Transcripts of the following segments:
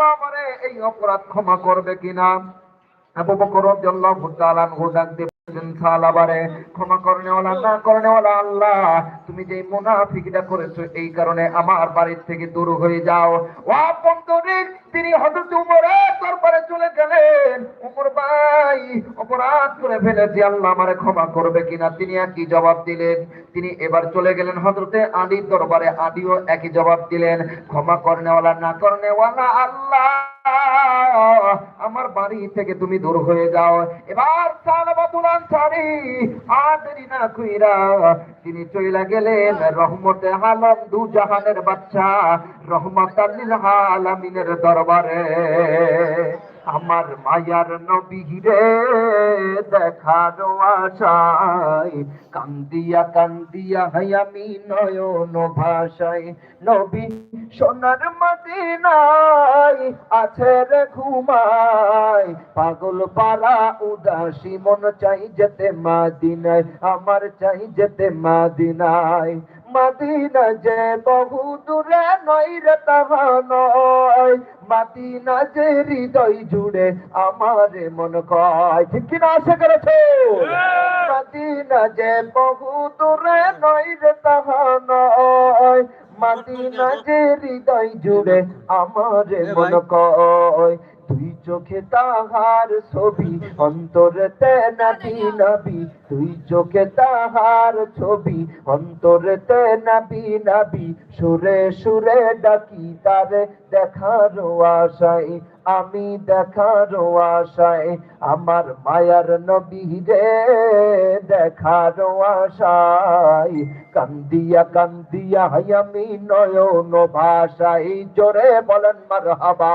আল্লাহ আমারে এই অপরাধ ক্ষমা করবে কিনা? আবু বকর রাদিয়াল্লাহু তাআলা দিয়ে ক্ষমা করনেওয়ালা না করনেওয়ালা আল্লাহ, তুমি যে মুনাফিকটা করেছ, এই কারণে আমার বাড়ির থেকে দূর হয়ে যাও। ওয়া বন্ধুরিক তিনি হজরত উমরের দরবারে চলে গেলেন। উমর ভাই, অপরাধ করে ফেলেছি, আল্লাহ আমারে ক্ষমা করবে কিনা? তিনি একই জবাব দিলেন। তিনি এবার চলে গেলেন হজরতে আলীর দরবারে। আদিও একই জবাব দিলেন, ক্ষমা করনেওয়ালা না করনেওয়ালা আল্লাহ। আমার বাড়ি থেকে তুমি দূর হয়ে যাও। এবার সালাবাতুল আনসারী আর দেরি না কইরা তিনি চইলা গেলেন। রহমতে আলম দু জাহানের বাচ্চা রহমতাল্লিল আলামিনের দরবারে। আমার মায়ার নবী রে দেখার আশায়, কান্দিয়া কান্দিয়া আমি নয়ন ভাষায়, নবী সোনার মদিনায় আছে রে ঘুমায়, পাগল পারা উদাসী মন চাই যেতে মাদিনায়, আমার চাই যেতে মাদিনায়। মাদিনা যে বহু দূরে নই রে তাহা নয়। মাদিনা যে হৃদয় জুড়ে আমার মন কয়। ঠিক কিনা আশা করেছ? মাদিনা যে বহু দূরে নই রে তাহা নয়। মাদিনা যে হৃদয় জুড়ে আমার মন কয়। তুই চোখে তাহার ছবি, অন্তরেতে নাবি নাবি। তুই চোখে তাহার ছবি, অন্তরেতে নাবি নাবি। সুরে সুরে ডাকি তারে দেখার আশায়, আমি দেখার আশায়। আমার মায়ার নবী রে, দেখার আশায়। কান্দিয়া কান্দিয়া আমি নয়ন ভাষায়, জোরে বলেন মার হাবা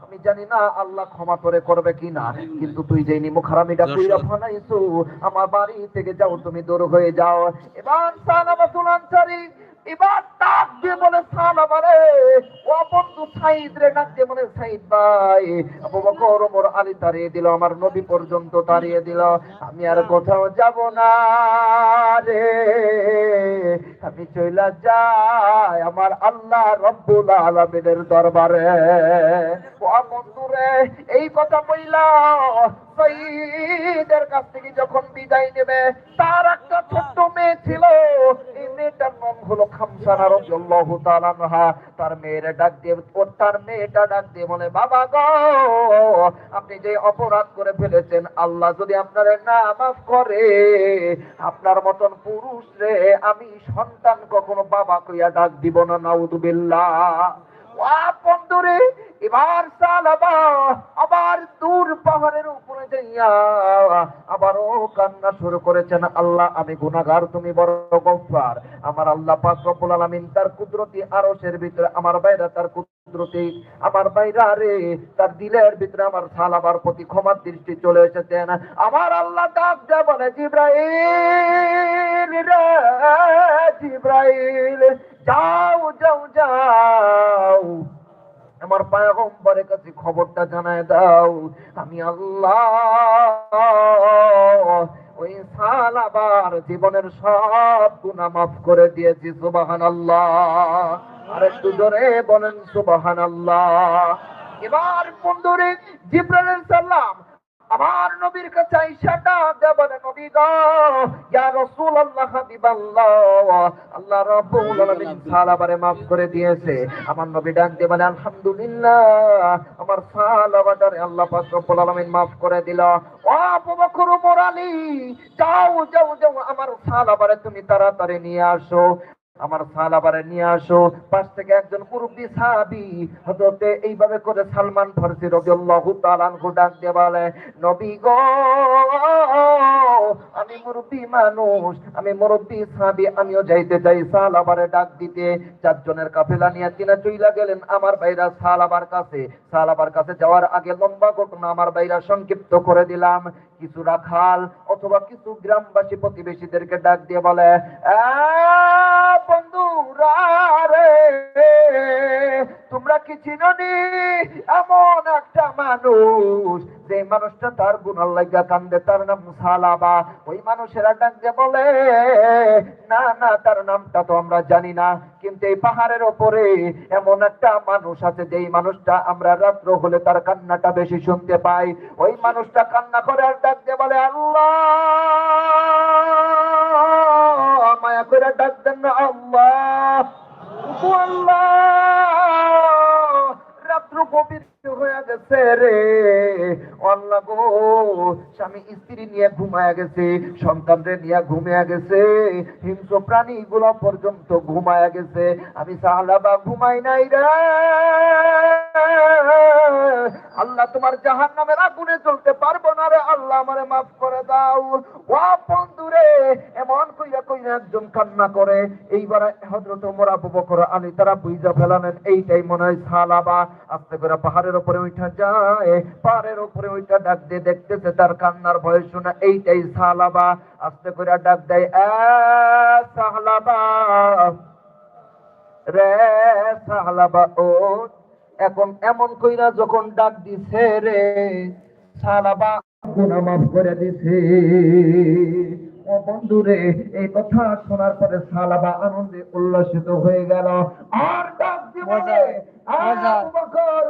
জানি না আল্লাহ ক্ষমা করে করবে কি না কিন্তু তুই যে নিমুখ হারামিটা কইরা ফানাইছো আমার বাড়ি থেকে যাও তুমি দূর হয়ে যাও। এবার সালাবাতুল আনসারী এবার ডাক দিয়ে বলে সালাম রে ও বন্ধু সাইদ রে ডাক দিয়ে বলে সাইদ ভাই আবু বকর ওমর আলী তাড়িয়ে দিল আমার নবী পর্যন্ত তাড়িয়ে দিল। আমি আর কোথাও যাব না রে। আমি চইলা যাই আমার আল্লাহ রব্বুল আলামিনের দরবারে। ও বন্ধু রে এই কথা বইলা সঈদের কাছ থেকে যখন বিদায় নেবে, তার একটা ছোট্ট মেয়ে ছিল। এই মেয়েটার নাম হলো তার ডাক দিয়ে তার মেয়েটা ডাক দিয়ে বলে, বাবা আপনি যে অপরাধ করে ফেলেছেন, আল্লাহ যদি আপনার না মাফ করে, আপনার মতন পুরুষ রে, আমি সন্তান কখনো বাবা কইয়া ডাক দিব না নাউদুবিল্লাহ বন্ধুরে এবার সালাবা আবার দূর পাহাড়ের উপরে যাইয়া। আবারও কান্না শুরু করেছেন আল্লাহ, আমি গুনাহগার, তুমি বড় গফফার। আমার আল্লাহ পাক রব্বুল আলামিন তার কুদরতি আরশের ভিতরে, আমার বাইরা তার কুদরতি, আমার বাইরা রে, তার দিলের ভিতরে আমার সালাবার প্রতি ক্ষমার দৃষ্টি চলে এসেছেন। আমার আল্লাহ ডাক দেয় বলে, জিব্রাইল রে, জিব্রাইল, যাও যাও যাও। আমার পায়গম্বরের কাছে খবরটা জানায় দাও। আমি আল্লাহ ওই সালাবার জীবনের সব গুনা মাফ করে দিয়েছি সুবাহান আল্লাহ আর একটু জোরে বলেন সুবাহান আল্লাহ এবার বন্ধুরে জিব্রাইল সাল্লাম আমার নবীর কাছে আইসা ডাক নবী গো, ইয়া রাসূলুল্লাহ, হাবিবাল্লাহ। আল্লাহ রাব্বুল আলামিন সালাবারে maaf করে দিয়েছে। আমার নবী ডাক দিয়ে বলে, আলহামদুলিল্লাহ, আমার সালাবাটারে আল্লাহ পাক রব্বুল আলামিন maaf করে দিল। ও আবু বকর আলী, যাও যাও যাও, আমার সালাবারে তুমি তাড়াতাড়ি নিয়ে আসো। আমার সালাবারে নিয়ে আসো। পাশ থেকে একজন মুরব্বী সাহাবি হজরতে এইভাবে করে সালমান ফারসি রাদিয়াল্লাহু তাআলা ডাক দিয়ে বলে নবী গো আমি মুরব্বী মানুষ আমি মুরব্বী সাহাবি আমিও যাইতে চাই সালাবারে ডাক দিতে। চারজনের কাফেলা নিয়ে তিনা চইলা গেলেন আমার ভাইরা সালাবার কাছে। সালাবার কাছে যাওয়ার আগে লম্বা ঘটনা আমার ভাইরা সংক্ষিপ্ত করে দিলাম। কিছু রাখাল অথবা কিছু গ্রামবাসী প্রতিবেশীদেরকে ডাক দিয়ে বলে "আ, তোমরা কি চিননি? এমন একটা মানুষ, যে মানুষটা তার গুণার লাগা কান্দে, তার নাম সালাবা। ওই মানুষেরা ডাক দিয়ে বলে, না না, তার নামটা তো আমরা জানি না। কিন্তু এই পাহাড়ের ওপরে এমন একটা মানুষ আছে, যেই মানুষটা আমরা রাত্র হলে তার কান্নাটা বেশি শুনতে পাই। ওই মানুষটা কান্না করে আর ডাক দিয়ে বলে, আল্লাহ, মায়া করে ডাক দেন না, আল্লাহ। আল্লাহ গভীর হয়ে গেছে রে। অল্লা গো, স্বামী স্ত্রী নিয়ে ঘুমায় গেছে, সন্তানদের নিয়ে ঘুমিয়ে গেছে, হিংস্র প্রাণীগুলো পর্যন্ত ঘুমায় গেছে। আমি সাহালাবা ঘুমাই নাই রে। আল্লাহ তোমার জাহান নামের আগুনে চলতে পারব না রে, আল্লাহ আমারে মাফ করে দাও। ও বন্ধু রে এমন কইয়া কইয়া একজন কান্না করে। এইবার হজরত ওমর, আবু বকর, আলী, তারা বুঝা ফেলানেন এইটাই মনে হয় সালাবা। আস্তে করে পাহাড়ের উপরে উঠা যায়, পাহাড়ের উপরে উঠা ডাক দিয়ে দেখতেছে তার কান্নার ভয় শোনা, এইটাই সালাবা। আস্তে করে ডাক দেয় সাহলাবা রে সাহলাবা ও এখন এমন কইরা যখন ডাক দিছে রে সালাবা গুনাহ মাফ করে দিছে। ও বন্ধু রে এই কথা শোনার পরে সালাবা আনন্দে উল্লাসিত হয়ে গেল। আর ডাক বকর,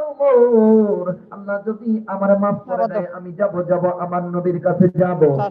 আল্লাহ যদি আমার মাফ করে দেয় আমি যাব যাব আমার নবীর কাছে যাব।